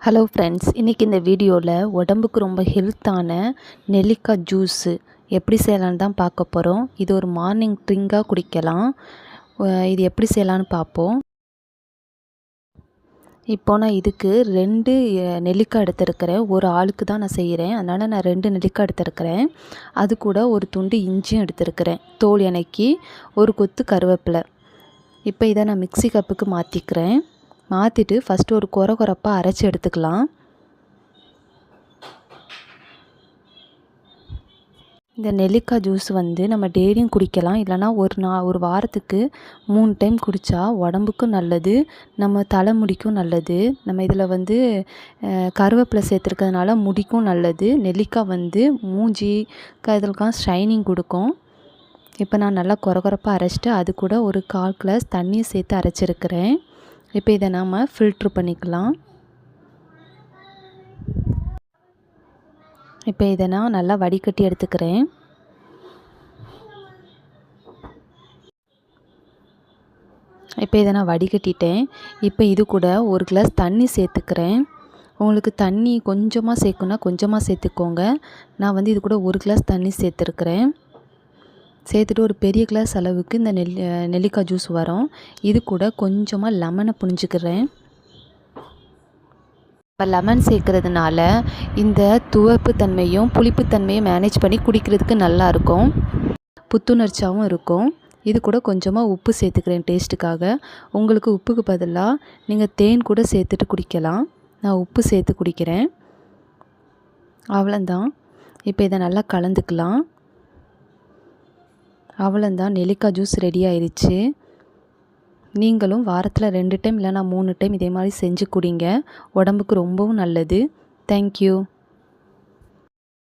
Hello friends இன்றைக்கி இந்த வீடியோவில் உடம்புக்கு ரொம்ப ஹெல்த்தான நெல்லிக்காய் ஜூஸு எப்படி செய்யலான்னு தான் பார்க்க போகிறோம் இது ஒரு மார்னிங் ட்ரிங்காக குடிக்கலாம். இது எப்படி செய்யலான்னு பார்ப்போம். இப்போ நான் இதுக்கு ரெண்டு நெல்லிக்காய் எடுத்திருக்கிறேன். ஒரு ஆளுக்கு தான் நான் செய்கிறேன் அதனால் நான் ரெண்டு நெல்லிக்காய் எடுத்திருக்கிறேன். அது கூட ஒரு துண்டு இஞ்சியும் எடுத்திருக்கிறேன். தோல் எனக்கு ஒரு கொத்து கருவேப்பிலை. இப்போ இதை நான் மிக்ஸி கப்புக்கு மாற்றிக்கிறேன் மாற்றிட்டு ஃபஸ்ட்டு ஒரு குறை குறைப்பாக அரைச்சி எடுத்துக்கலாம். இந்த நெல்லிக்காய் ஜூஸ் வந்து நம்ம டெய்லியும் குடிக்கலாம். இல்லைனா ஒரு நா ஒரு வாரத்துக்கு மூணு டைம் குடித்தா உடம்புக்கும் நல்லது நம்ம தலைமுடிக்கும் நல்லது நம்ம இதில் வந்து கருவேப்பிலை சேர்த்துருக்கிறதுனால முடிக்கும் நல்லது. நெல்லிக்காய் வந்து மூஞ்சி க ஷைனிங் கொடுக்கும். இப்போ நான் நல்லா குறகுறப்பாக அரைச்சிட்டு அது கூட ஒரு கால் கிளாஸ் தண்ணியை சேர்த்து அரைச்சிருக்கிறேன். இப்போ இதை நாம் ஃபில்ட்ரு பண்ணிக்கலாம். இப்போ இதை நான் நல்லா வடிகட்டி எடுத்துக்கிறேன். இப்போ இதை நான் வடிகட்டிட்டேன். இப்போ இது கூட ஒரு கிளாஸ் தண்ணி சேர்த்துக்கிறேன். உங்களுக்கு தண்ணி கொஞ்சமாக சேர்க்கணுன்னா கொஞ்சமாக சேர்த்துக்கோங்க. நான் வந்து இது கூட ஒரு கிளாஸ் தண்ணி சேர்த்துருக்குறேன். சேர்த்துட்டு ஒரு பெரிய கிளாஸ் அளவுக்கு இந்த நெல் நெல்லிக்காய் ஜூஸ் வரும். இது கூட கொஞ்சமாக லெமனை புழிஞ்சுக்கிறேன். இப்போ லெமன் சேர்க்குறதுனால இந்த துவப்பு தன்மையும் புளிப்புத்தன்மையும் மேனேஜ் பண்ணி குடிக்கிறதுக்கு நல்லாயிருக்கும் புத்துணர்ச்சியாகவும் இருக்கும். இது கூட கொஞ்சமாக உப்பு சேர்த்துக்கிறேன் டேஸ்ட்டுக்காக உங்களுக்கு உப்புக்கு பதிலாக நீங்கள் தேன் கூட சேர்த்துட்டு குடிக்கலாம். நான் உப்பு சேர்த்து குடிக்கிறேன். அவ்வளோந்தான் இப்போ இதை நல்லா கலந்துக்கலாம். அவ்வளோந்தான் நெல்லிக்காய் ஜூஸ் ரெடி ஆயிடுச்சு நீங்களும் வாரத்தில் ரெண்டு டைம் இல்லைனா மூணு டைம் இதே மாதிரி செஞ்சு குடிங்க. உடம்புக்கு ரொம்பவும் நல்லது. தேங்க்யூ